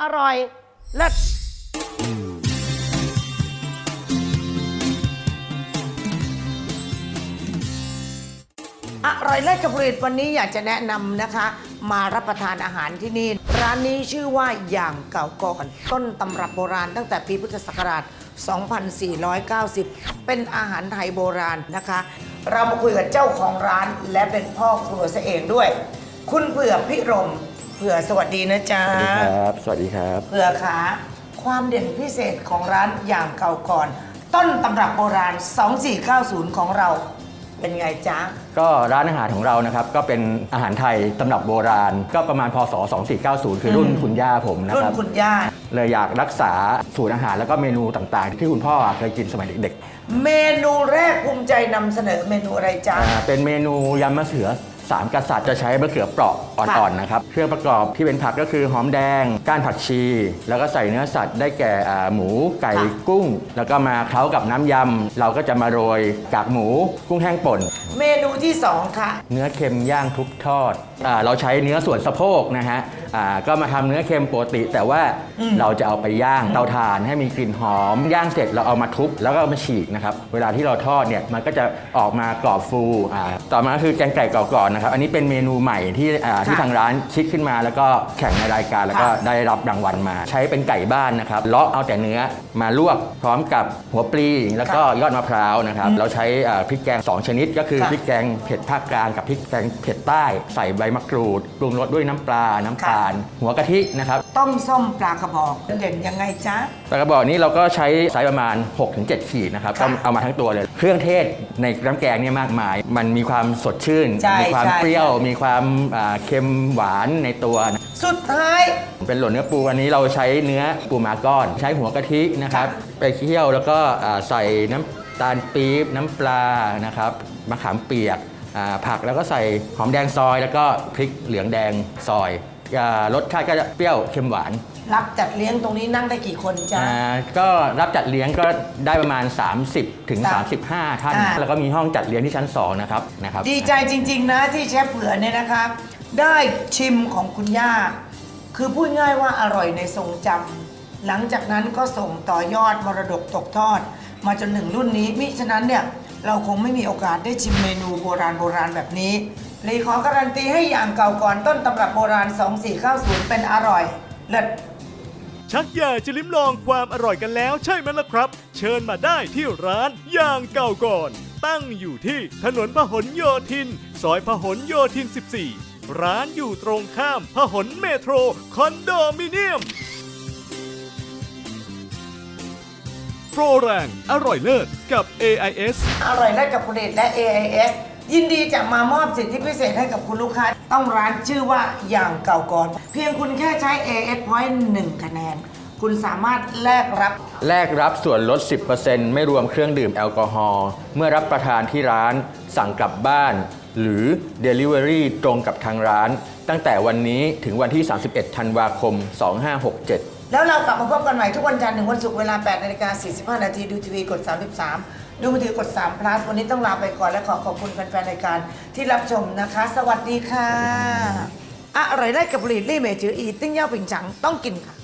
อร่อยเลิศอร่อยเลิศกับผลิตวันนี้อยากจะแนะนำนะคะ มารับประทานอาหารที่นี่ ร้านนี้ชื่อว่าอย่างเก่าก่อนต้นตำรับโบราณตั้งแต่ปีพุทธศักราช 2490 เป็นอาหารไทยโบราณนะคะ เรามาคุยกับเจ้าของร้านและเป็นพ่อครัวซะเองด้วย คุณเผื่อพิรม ผื่อสวัสดีนะจ๊ะ สวัสดีครับ สวัสดีครับ เผื่อขาความเด่นพิเศษของร้านอย่างเก่าก่อน ต้นตำรับโบราณ 2490 ของเราเป็นไงจ๊ะ ก็ร้านอาหารของเรานะครับ ก็เป็นอาหารไทยตำรับโบราณ ก็ประมาณพศ 2490 คือรุ่นอืมคุณย่าผมนะรุ่คนรับ คุณย่า เลยอยากรักษาสูตรอาหารแล้วก็เมนูต่างๆ ที่คุณพ่อเคยกินสมัยเด็กเมนูแรกภูมิใจนำเสนอเมนูอะไรๆจ๊ะ อ่าเป็นเมนูยำมะเขือ สามกษัตริย์จะใช้มะเขือเปราะอ่อนๆนะครับเครื่องประกอบที่เป็นผักก็คือหอมแดง ก้านผักชี แล้วก็ใส่เนื้อสัตว์ได้แก่อ่าหมูไก่ค่ะกุ้ง แล้วก็มาเคล้ากับน้ำยำเราก็จะมาโรยกากหมูกุ้งแห้งป่น เมนูที่สองค่ะ เนื้อเค็มย่างทุบทอดอาเราใช้เนื้อส่วนสะโพกนะฮะอ่าก็มาทำเนื้อเค็มปกติ แต่ว่าอืมเราจะเอาไปย่างเตาถ่านให้มีกลิ่นหอม ย่างเสร็จเราเอามาทุบแล้วก็เอามาฉีกนะครับ เวลาที่เราทอดเนี่ยมันก็จะออกมากรอบฟูอ่าต่อมาคือแกงไก่กรอบก่อนนะครับ อันนี้เป็นเมนูใหม่ที่อ่าที่ทางร้านคิดขึ้นมาแล้วก็แข่งในรายการแล้วก็ค่ะได้รับรางวัลมา ใช้เป็นไก่บ้านนะครับเลาะเอาแต่เนื้อมาลวกพร้อมกับหัวปลีแล้วก็ยอดมะพร้าวนะครับเราใช้อ่าพริกแกงสองชนิด ก็คือค่ะพริกแกงเผ็ดภาคกลางกับพริกแกงเผ็ดใต้ใส่ใบมะกรูดปรุงรสด้วยน้ำปลาน้ำตาลหัวกะทินะครับ ต้มส้มปลากระบอกเด่นยังไงจ๊ะ ปลากระบอกนี้เราก็ใช้ไซส์ประมาณ 6-7 ขีดนะครับค่ะก็เอามาทั้งตัวเลย เครื่องเทศในน้ำแกงเนี่ยมากมาย มันมีความสดชื่น ใช่มีความใช่เปรี้ยวมีความอ่าเค็มหวานในตัวนะ สุดท้าย เป็นหล่นเนื้อปูอันนี้เราใช้เนื้อปูมาก้อน ใช้หัวกะทินะครับ ไปเคี่ยวแล้วก็อ่าใส่น้ำตาลปี๊บน้ำปลานะครับมะขามเปียกอ่าผักแล้วก็ใส่หอมแดงซอย แล้วก็พริกเหลืองแดงซอย อ่ารสชาติก็จะเปรี้ยวเค็มหวานรับจัดเลี้ยงตรงนี้นั่งได้กี่คนจ๊ะ อ่าก็รับจัดเลี้ยงก็ได้ประมาณ 30ถึงสาม35 ท่าน อ่า แล้วก็มีห้องจัดเลี้ยงที่ชั้น2นะครับนะครับดีใจจริง ๆ นะที่เชฟเผื่อเนี่ยนะคะ ได้ชิมของคุณย่า คือพูดง่ายว่าอร่อยในทรงจำหลังจากนั้นก็ส่งต่อยอดมรดกตกทอด มาจนถึงรุ่นนี้มิฉะนั้นเนี่ย เราคงไม่มีโอกาสได้ชิมเมนูโบราณโบราณแบบนี้เลยขอการันตีให้อย่างเก่าก่อนต้นตำรับโบราณ 2490 เป็นอร่อย เลิศชักอยากจะลิ้มลองความอร่อยกันแล้วใช่ไหมล่ะครับ เชิญมาได้ที่ร้านย่างเก่าก่อน ตั้งอยู่ที่ถนนพหลโยธิน ซอยพหลโยธิน 14 ร้านอยู่ตรงข้ามพหลเมโทรคอนโดมิเนียม โปรแรง อร่อยเลิศกับ AIS อร่อยเลิศกับผลิตและ AIS ยินดีจะมามอบสิทธิพิเศษให้กับคุณลูกค้า ต้องร้านชื่อว่าอย่างเก่าก่อน เพียงคุณแค่ใช้ AIS Point 1คะแนน คุณสามารถแลกรับ แลกรับส่วนลด 10%ไม่รวมเครื่องดื่มแอลกอฮอล์เมื่อรับประทานที่ร้าน สั่งกลับบ้าน หรือ Delivery ตรงกับทางร้าน ตั้งแต่วันนี้ถึงวันที่ 31 ธันวาคม 2567 แล้วเรากลับมาพบกันใหม่ทุกวันจันทร์ถึงวันศุกร์เวลา8นาฬิกา45 นาทีดูทีวีกด 33 ดูมือถือกด3 plus วันนี้ต้องลาไปก่อนและขอขอบคุณแฟนๆรายการที่รับชมนะคะ สวัสดีค่ะ อร่อยได้กับหลีดลี่เมจืออีติ้งเย่าปิงฉังต้องกินค่ะ